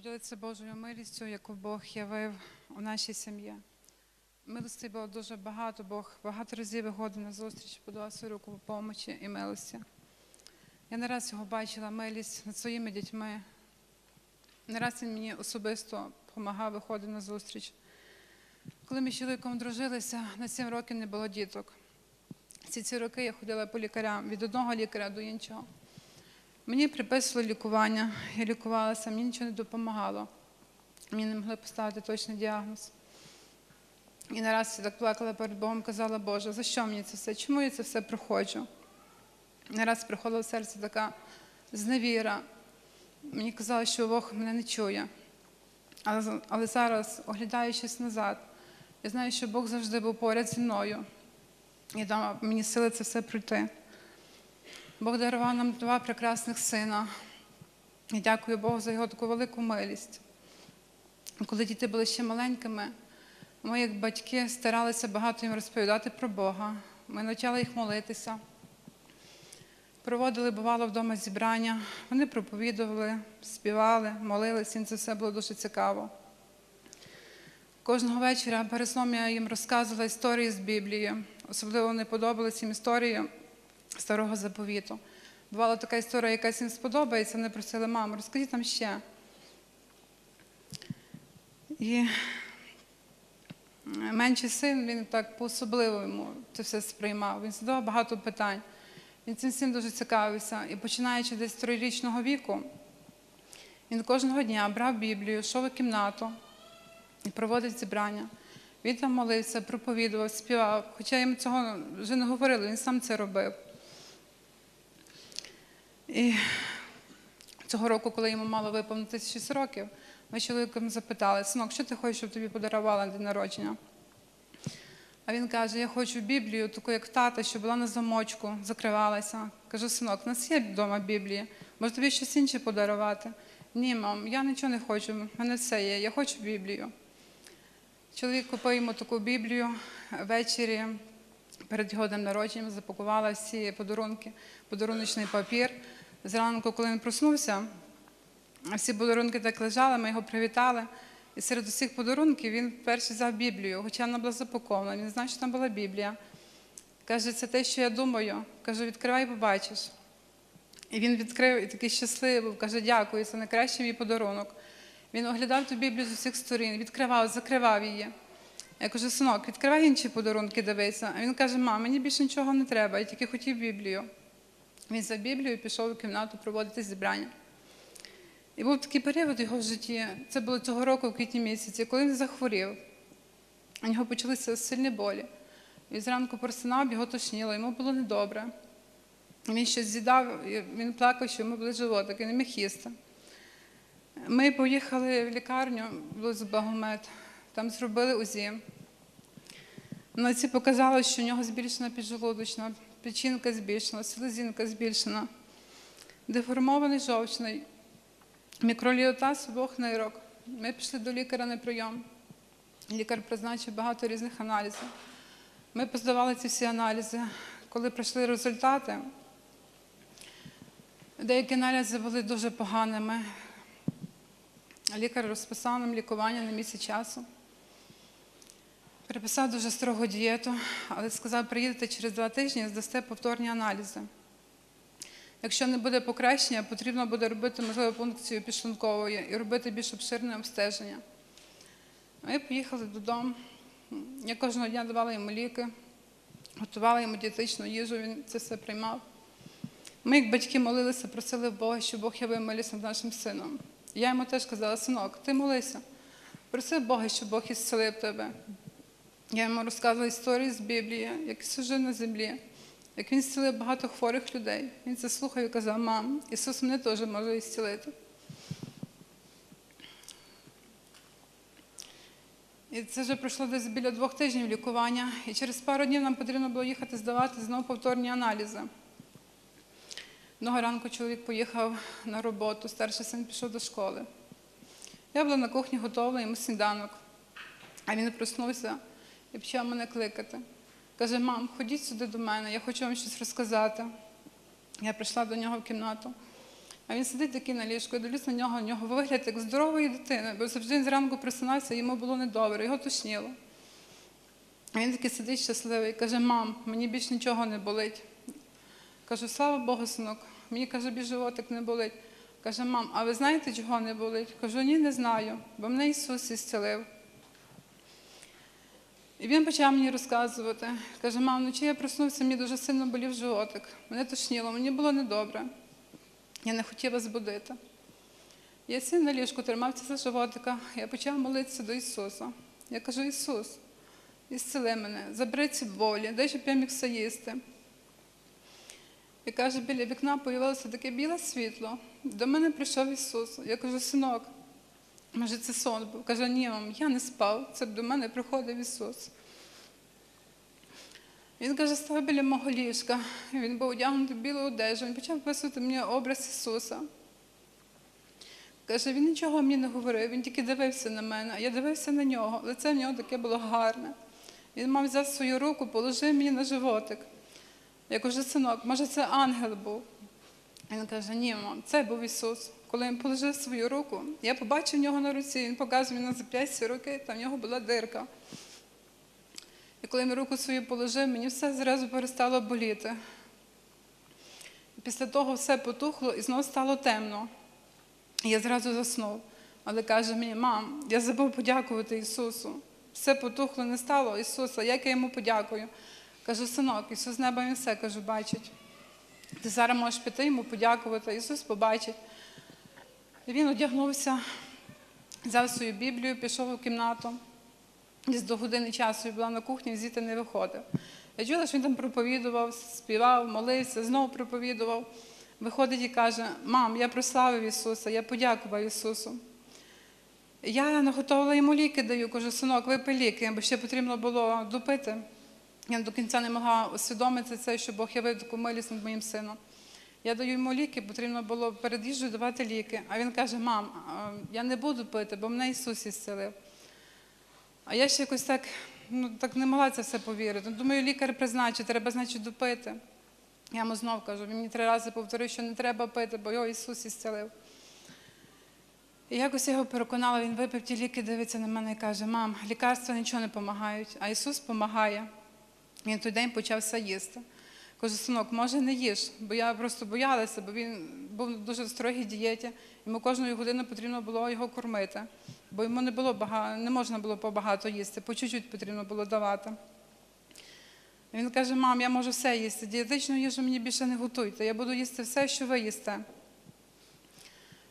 поділитися Божою милістю, яку Бог явив у нашій сім'ї. Милості було дуже багато, Бог багато разів виходив на зустріч, подавав свою руку допомоги і милості. Я не раз його бачила милість над своїми дітьми. Не раз він мені особисто допомагав, виходив на зустріч. Коли ми з чоловіком дружилися, на 7 років не було діток. Всі ці роки я ходила по лікарям від одного лікаря до іншого. Мені приписували лікування, я лікувалася, мені нічого не допомагало. Мені не могли поставити точний діагноз. І нараз я так плакала перед Богом, казала, Боже, за що мені це все? Чому я це все проходжу? Нараз приходила в серце така зневіра. Мені казали, що Бог мене не чує. Але, але зараз, оглядаючись назад, я знаю, що Бог завжди був поряд зі мною і дав мені сили це все пройти. Бог дарував нам два прекрасних сина. І дякую Богу за його таку велику милість. Коли діти були ще маленькими, ми, як батьки, старалися багато їм розповідати про Бога. Ми навчали їх молитися. Проводили, бувало, вдома зібрання. Вони проповідували, співали, молилися, їм це все було дуже цікаво. Кожного вечора перед я їм розказувала історії з Біблії. Особливо вони подобалися їм історії старого заповіту. Бувала така історія, якась їм сподобається, вони просили, маму, розкажіть нам ще. І менший син, він так по-особливому це все сприймав. Він задавав багато питань. Він цим всім дуже цікавився. І починаючи десь з трирічного віку, він кожного дня брав Біблію, йшов у кімнату і проводив зібрання. Він там молився, проповідував, співав. Хоча йому цього вже не говорили, він сам це робив. І цього року, коли йому мало виповнитися 6 років, ми чоловіком запитали, синок, що ти хочеш, щоб тобі подарувала на день народження? А він каже: Я хочу Біблію, таку як тата, щоб була на замочку, закривалася. Кажу, синок, у нас є вдома Біблія, може тобі щось інше подарувати? Ні, мам, я нічого не хочу, в мене все є, я хочу Біблію. Чоловік купив йому таку Біблію ввечері перед його днем народження, запакувала всі подарунки, подаруночний папір. Зранку, коли він проснувся, всі подарунки так лежали, ми його привітали. І серед усіх подарунків він перший взяв Біблію, хоча вона була запакована. Він знав, що там була Біблія. Каже, це те, що я думаю. Кажу, відкривай, побачиш. І він відкрив і такий щасливий, каже, дякую, це найкращий мій подарунок. Він оглядав ту Біблію з усіх сторін, відкривав, закривав її. Я кажу, синок, відкривай інші подарунки, дивися. А він каже, мам, мені більше нічого не треба, я тільки хотів Біблію. Він за Біблію пішов у кімнату проводити зібрання. І був такий період його в житті, це було цього року, в квітні місяці, коли він захворів. У нього почалися сильні болі. Він зранку просинав, його тошніло, йому було недобре. Він щось з'їдав, він плакав, що йому були животики, не міг їсти. Ми поїхали в лікарню, в Багомет, там зробили УЗІ. На ці показало, що у нього збільшена піджелудочна, печінка збільшена, селезінка збільшена, деформований жовчний, мікроліотаз обох нирок. Ми пішли до лікаря на прийом. Лікар призначив багато різних аналізів. Ми поздавали ці всі аналізи. Коли прийшли результати, деякі аналізи були дуже поганими. Лікар розписав нам лікування на місяць часу. Переписав дуже строгу дієту, але сказав, приїдете через два тижні здасте повторні аналізи. Якщо не буде покращення, потрібно буде робити, можливо, пункцію підшлункової і робити більш обширне обстеження. Ми поїхали додому. Я кожного дня давала йому ліки, готувала йому дієтичну їжу, він це все приймав. Ми, як батьки, молилися, просили Бога, щоб Бог явив милість над нашим сином. Я йому теж казала, синок, ти молися, проси Бога, щоб Бог ісцелив тебе. Я йому розказувала історії з Біблії, як Ісус жив на землі, як він зцілив багато хворих людей. Він це слухав і казав, мам, Ісус мене теж може ісцілити. І це вже пройшло десь біля двох тижнів лікування, і через пару днів нам потрібно було їхати здавати знову повторні аналізи. Одного ранку чоловік поїхав на роботу, старший син пішов до школи. Я була на кухні, готувала йому сніданок, а він проснувся і почав мене кликати. Каже, мам, ходіть сюди до мене, я хочу вам щось розказати. Я прийшла до нього в кімнату. А він сидить такий на ліжку, я дивлюсь на нього, у нього вигляд як здорової дитини, бо завжди він зранку просинався, йому було недобре, його тошніло. А він такий сидить щасливий, каже, мам, мені більш нічого не болить. Кажу, слава Богу, синок, мені каже, більш животик не болить. Каже, мам, а ви знаєте, чого не болить? Кажу, ні, не знаю, бо мене Ісус ісцелив. І він почав мені розказувати. Каже, мам, вночі я проснувся, мені дуже сильно болів животик. Мене тошніло, мені було недобре. Я не хотіла збудити. Я сів на ліжку, тримався за животика, я почав молитися до Ісуса. Я кажу, Ісус, ісцели мене, забери ці болі, дай, щоб я міг все їсти. І каже, біля вікна появилося таке біле світло. До мене прийшов Ісус. Я кажу, синок, може це сон був? Каже, ні, мам, я не спав, це до мене приходив Ісус. Він каже, став біля мого ліжка. Він був одягнутий білу одежу. Він почав описувати мені образ Ісуса. Каже, він нічого мені не говорив, він тільки дивився на мене, а я дивився на нього. Лице в нього таке було гарне. Він мав взяв свою руку, положив мені на животик. Я кажу, синок, може це ангел був? Він каже, ні, мам, це був Ісус. Коли він положив свою руку, я побачив в нього на руці, він показує мені на зап'ясті руки, там в нього була дирка. І коли він руку свою положив, мені все зразу перестало боліти. Після того все потухло і знову стало темно. І я зразу заснув. Але каже мені, мам, я забув подякувати Ісусу. Все потухло, не стало Ісуса, як я йому подякую. Кажу, синок, Ісус неба він все кажу, бачить. Ти зараз можеш піти йому подякувати, Ісус побачить. Він одягнувся, взяв свою Біблію, пішов у кімнату. Десь до години часу я була на кухні, звідти не виходив. Я чула, що він там проповідував, співав, молився, знову проповідував. Виходить і каже: Мам, я прославив Ісуса, я подякував Ісусу. Я наготовила йому ліки даю, кажу, синок, випий ліки, бо ще потрібно було допити. Я до кінця не могла усвідомити це, що Бог явив таку милість над моїм сином. Я даю йому ліки, потрібно було перед їжею давати ліки. А він каже: Мам, я не буду пити, бо мене Ісус ісцелив. А я ще якось так, ну, так не могла це все повірити. Думаю, лікар призначить, треба, значить, допити. Я йому знов кажу, він мені три рази повторив, що не треба пити, бо його Ісус ісцелив. І якось я його переконала, він випив ті ліки, дивиться на мене і каже: Мам, лікарства нічого не допомагають, а Ісус допомагає. Він той день почав все їсти. Кажу, синок, може не їж, бо я просто боялася, бо він був на дуже строгій дієті, йому кожної години потрібно було його кормити, бо йому не було багато, не можна було побагато їсти, по чуть-чуть потрібно було давати. Він каже, мам, я можу все їсти, дієтичну їжу мені більше не готуйте, я буду їсти все, що ви їсте.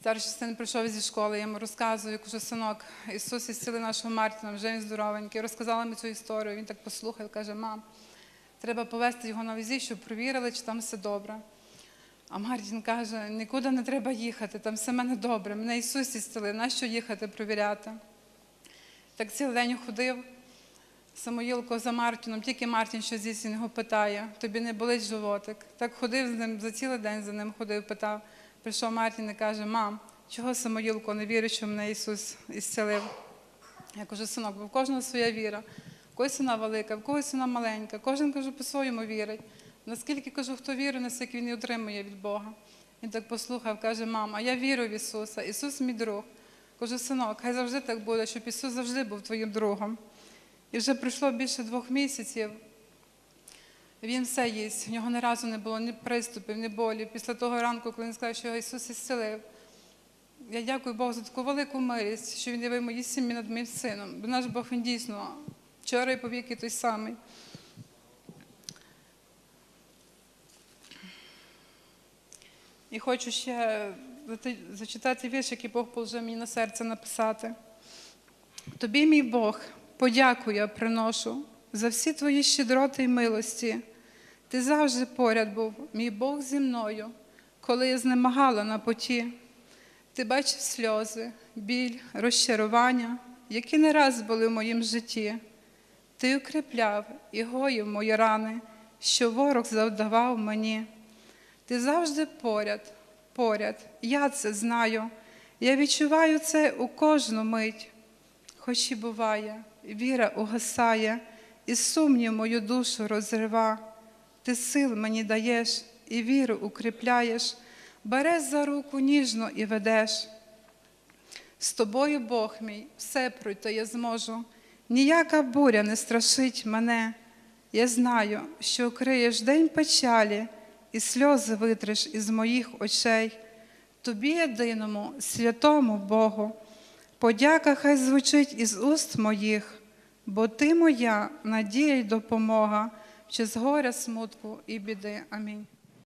Старший син прийшов зі школи, я йому розказую, кажу, синок, Ісус ісцілив нашого Мартіна, вже він здоровенький. Розказала мені цю історію. Він так послухав, каже, мам, треба повезти його на візі, щоб провірили, чи там все добре. А Мартін каже, нікуди не треба їхати, там все мене добре, мене Ісус ісцілив, нащо їхати провіряти? Так цілий день ходив. Самоїлко за Мартіном, тільки Мартін щось він його питає, тобі не болить животик. Так ходив з ним, за цілий день за ним ходив, питав. Прийшов Мартін і каже, мам, чого Самоїлко не вірить, що мене Ісус ісцелив? Я кажу, синок, бо в кожного своя віра. Когось вона велика, в когось вона маленька. Кожен кажу, по-своєму вірить. Наскільки кажу, хто вірить, наскільки він і отримує від Бога. Він так послухав, каже, мам, а я вірю в Ісуса, Ісус мій друг. Кажу, синок, хай завжди так буде, щоб Ісус завжди був твоїм другом. І вже пройшло більше двох місяців. Він все їсть, в нього ні разу не було ні приступів, ні болі. Після того ранку, коли він сказав, що його Ісус ісцелив. Я дякую Богу за таку велику милість, що він явив моїй сім'ї над моїм сином. Бо наш Бог він дійсно вчора і повіки той самий. І хочу ще зачитати вірш, який Бог положив мені на серце написати. Тобі, мій Бог, подяку я приношу за всі твої щедроти й милості. Ти завжди поряд був, мій Бог зі мною, коли я знемагала на поті. Ти бачив сльози, біль, розчарування, які не раз були в моїм житті. Ти укріпляв і гоїв мої рани, що ворог завдавав мені. Ти завжди поряд, поряд, я це знаю. Я відчуваю це у кожну мить. Хоч і буває, віра угасає, і сумнів мою душу розрива. Ти сил мені даєш і віру укріпляєш, береш за руку ніжно і ведеш. З тобою, Бог мій, все пройти я зможу. Ніяка буря не страшить мене. Я знаю, що укриєш день печалі, і сльози витриш із моїх очей. Тобі єдиному, святому Богу, подяка хай звучить із уст моїх, бо ти моя надія й допомога час горя, смутку і біди. Амінь.